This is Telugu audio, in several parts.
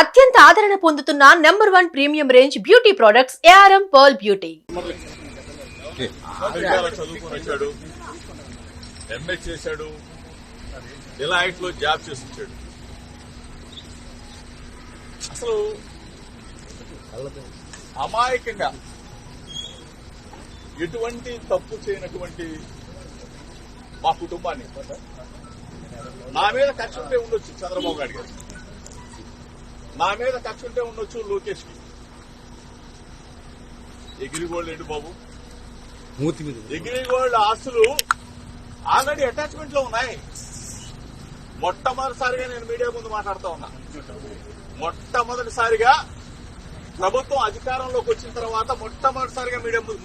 అత్యంత ఆదరణ పొందుతున్న number one premium range beauty products ARM pearl beauty. అమెరికాలో ఎంఏ చేశాడు. డిలైట్లో జాబ్ చేసి వచ్చాడు అసలు అమాయకంగా ఎటువంటి తప్పు చేయనటువంటి మా కుటుంబాన్ని నా మీద కక్ష ఉండొచ్చు చంద్రబాబు నాయుడు గారు. నా మీద కక్ష ఉంటే ఉండొచ్చు లోకేష్కి ఎగిరిగోళ్ళు ఏంటి బాబు? మూతి మీద ఎగిరిగోళ్ళ ఆస్తులు ఆల్రెడీ అటాచ్మెంట్లో ఉన్నాయి. మొట్టమొదటిసారిగా నేను మీడియా ముందు మాట్లాడుతా ఉన్నా. మొట్టమొదటిసారిగా ప్రభుత్వం అధికారంలోకి వచ్చిన తర్వాత మొట్టమొదటిసారిగా మీడియా ముందు.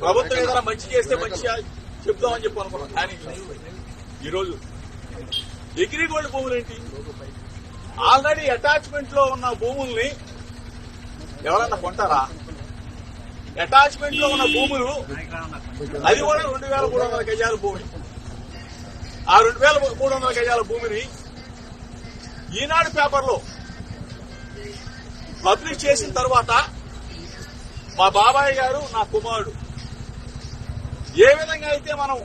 ప్రభుత్వం ఏదైనా మంచి చేస్తే మంచి చెప్దామని చెప్పి అనుకున్నాం కానీ ఈరోజు ఎగిరిగోల్డ్ భూములు ఏంటి ఆల్రెడీ అటాచ్మెంట్లో ఉన్న భూముల్ని ఎవరన్నా కొంటారా? అటాచ్మెంట్లో ఉన్న భూములు అది కూడా రెండు వేల మూడు వందల గజాల భూమి. ఆ రెండు వేల మూడు వందల గజాల భూమిని ఈనాడు పేపర్లో పబ్లిష్ చేసిన తర్వాత మా బాబాయ్ గారు నా కుమారుడు ఏ విధంగా అయితే మనం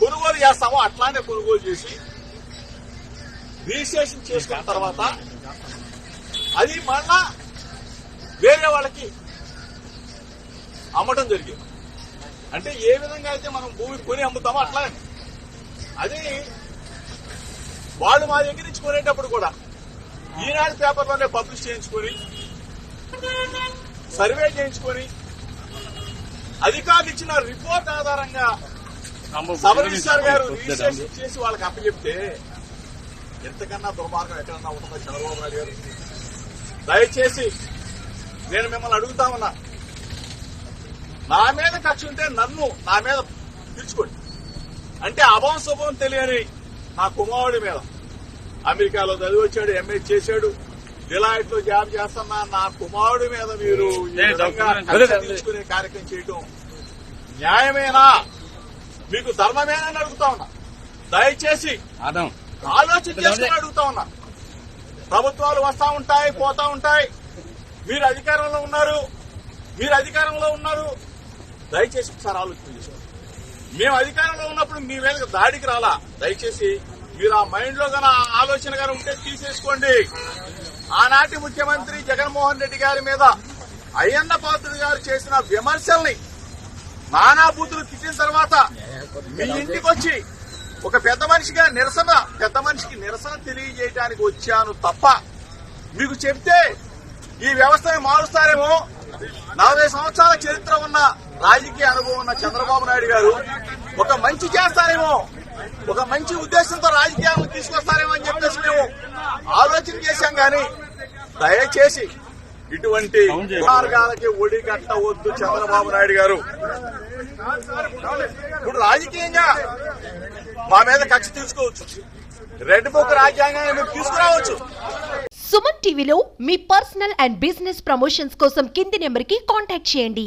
కొనుగోలు చేస్తామో అట్లానే కొనుగోలు చేసి రిజిస్ట్రేషన్ చేసుకున్న తర్వాత అది మళ్ళా వేరే వాళ్ళకి అమ్మటం జరిగింది. అంటే ఏ విధంగా అయితే మనం భూమి కొని అమ్ముతామో అట్లానే. అది వాళ్ళు మా దగ్గర నుంచి కొనేటప్పుడు కూడా ఈనాడు పేపర్లోనే పబ్లిష్ చేయించుకొని సర్వే చేయించుకొని అధికారులు ఇచ్చిన రిపోర్ట్ ఆధారంగా సబ్ రిజిస్టార్ గారు రిజిస్ట్రేషన్ చేసి వాళ్ళకి అప్పచెప్తే ఎంతకన్నా దుర్మార్గం ఎక్కడన్నా ఉంటుందో చంద్రబాబు నాయుడు గారు. దయచేసి నేను మిమ్మల్ని అడుగుతా ఉన్నా. నా మీద కక్ష ఉంటే నన్ను నా మీద పిలుచుకోండి. అంటే అభం శుభం తెలియని నా కుమారుడి మీద. అమెరికాలో చదివి వచ్చాడు ఎంఏ చేశాడు. డిలాయిట్లో జాబ్ చేస్తున్న నా కుమారుడి మీద మీరు. తీర్చుకునే కార్యక్రమం చేయటం న్యాయమేనా? మీకు ధర్మమేనా అని అడుగుతా ఉన్నా. దయచేసి ఆలోచన చేసుకుని అడుగుతా ఉన్నా. ప్రభుత్వాలు వస్తా ఉంటాయి పోతా ఉంటాయి. మీరు అధికారంలో ఉన్నారు. మీరు అధికారంలో ఉన్నారు. దయచేసి ఒకసారి ఆలోచన చేసుకోండి. మేము అధికారంలో ఉన్నప్పుడు మీ మీద దాడికి రాలా? దయచేసి మీరు ఆ మైండ్లో గన ఆలోచన గారు ఉంటే తీసేసుకోండి. ఆనాటి ముఖ్యమంత్రి జగన్మోహన్ రెడ్డి గారి మీద అయ్యన్న పాత్రుడు గారు చేసిన విమర్శల్ని నానా బూతులు తిట్టిన తర్వాత మీ ఇంటికి వచ్చి ఒక పెద్ద మనిషిగా నిరసన పెద్ద మనిషికి నిరసన తెలియజేయడానికి వచ్చాను తప్ప మీకు చెప్తే ఈ వ్యవస్థని మారుస్తారేమో. నలభై సంవత్సరాల చరిత్ర ఉన్న రాజకీయ అనుభవం ఉన్న చంద్రబాబు నాయుడు గారు ఒక మంచి చేస్తారేమో. ఒక మంచి ఉద్దేశంతో రాజకీయాలను తీసుకొస్తారేమో అని చెప్పేసి మేము ఆలోచన చేశాం కానీ దయచేసి ఇటువంటి మార్గాలకి ఒడి కట్టవద్దు చంద్రబాబు నాయుడు గారు. ఇప్పుడు రాజకీయంగా మా మీద కక్ష తీసుకోవచ్చు. రెడ్ బుక్ రాజ్యాంగాన్ని మీరు తీసుకురావచ్చు. సుమన్ టీవీలో మీ పర్సనల్ అండ్ బిజినెస్ ప్రమోషన్స్ కోసం కింది నెంబర్కి కాంటాక్ట్ చేయండి.